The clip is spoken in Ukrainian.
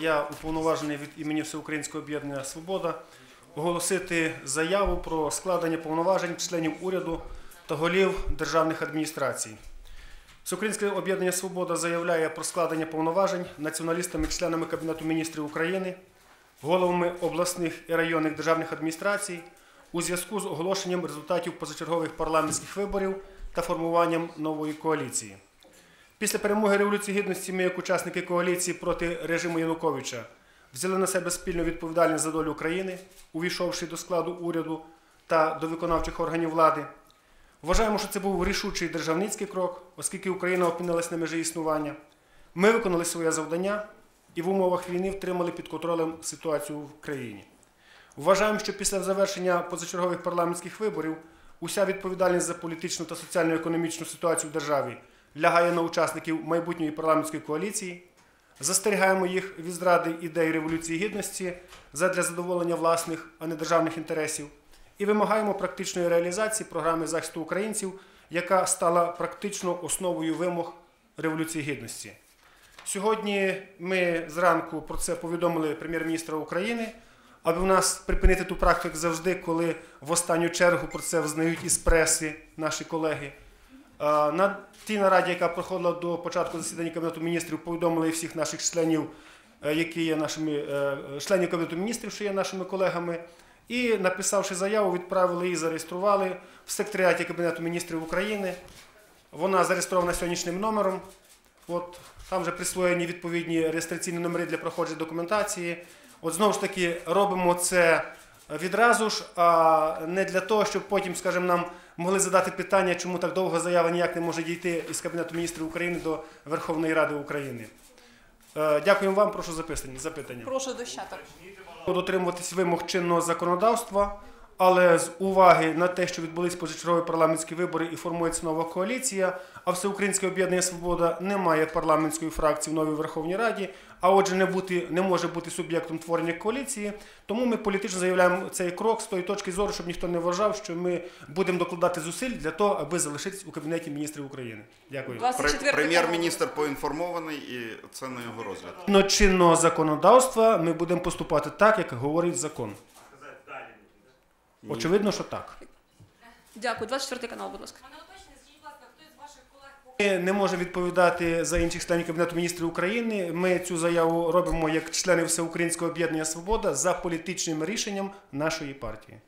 я уповноважений від імені Всеукраїнського об'єднання Свобода оголосити заяву про складення повноважень членів уряду та голів державних адміністрацій. Всеукраїнське об'єднання Свобода заявляє про складення повноважень націоналістами, членами Кабінету міністрів України, головами обласних і районних державних адміністрацій у зв'язку з оголошенням результатів позачергових парламентських виборів та формуванням нової коаліції. Після перемоги Революції Гідності ми, як учасники коаліції проти режиму Януковича, взяли на себе спільну відповідальність за долю України, увійшовши до складу уряду та до виконавчих органів влади. Вважаємо, що це був рішучий державницький крок, оскільки Україна опинилась на межі існування. Ми виконали своє завдання і в умовах війни втримали під контролем ситуацію в країні. Вважаємо, що після завершення позачергових парламентських виборів уся відповідальність за політичну та соціально-економічну ситуацію в державі лягає на учасників майбутньої парламентської коаліції. Застерігаємо їх від зради ідей Революції Гідності задля задоволення власних, а не державних інтересів, і вимагаємо практичної реалізації програми захисту українців, яка стала практично основою вимог Революції Гідності. Сьогодні ми зранку про це повідомили прем'єр-міністра України, аби в нас припинити ту практику завжди, коли в останню чергу про це взнають із преси наші колеги. Е, На тій нараді, яка проходила до початку засідання Кабінету міністрів, повідомили всіх наших членів, е, які є нашими е, членів Кабінету міністрів, що є нашими колегами. І написавши заяву, відправили її, зареєстрували в секретаріаті Кабінету міністрів України. Вона зареєстрована сьогоднішнім номером. От там вже присвоєні відповідні реєстраційні номери для проходження документації. От знову ж таки робимо це відразу ж, а не для того, щоб потім, скажімо, нам могли задати питання, чому так довго заява ніяк не може дійти із Кабінету міністрів України до Верховної Ради України. Е, Дякуємо вам, прошу запитання. Прошу до щаток. Дотримуватись вимог чинного законодавства, але з уваги на те, що відбулись позачергові парламентські вибори і формується нова коаліція, а Всеукраїнське об'єднання Свобода не має парламентської фракції в новій Верховній Раді, а отже, не бути не може бути суб'єктом творення коаліції. Тому ми політично заявляємо цей крок з тої точки зору, щоб ніхто не вважав, що ми будемо докладати зусиль для того, аби залишитись у кабінеті міністрів України. Дякую. Прем'єр-міністр поінформований і це на його розгляд. Згідно чинного законодавства ми будемо поступати так, як говорить закон. Очевидно, що так. Дякую. 24 канал, будь ласка. Не можемо відповідати за інших членів Кабінету міністрів України. Ми цю заяву робимо як члени Всеукраїнського об'єднання Свобода за політичним рішенням нашої партії.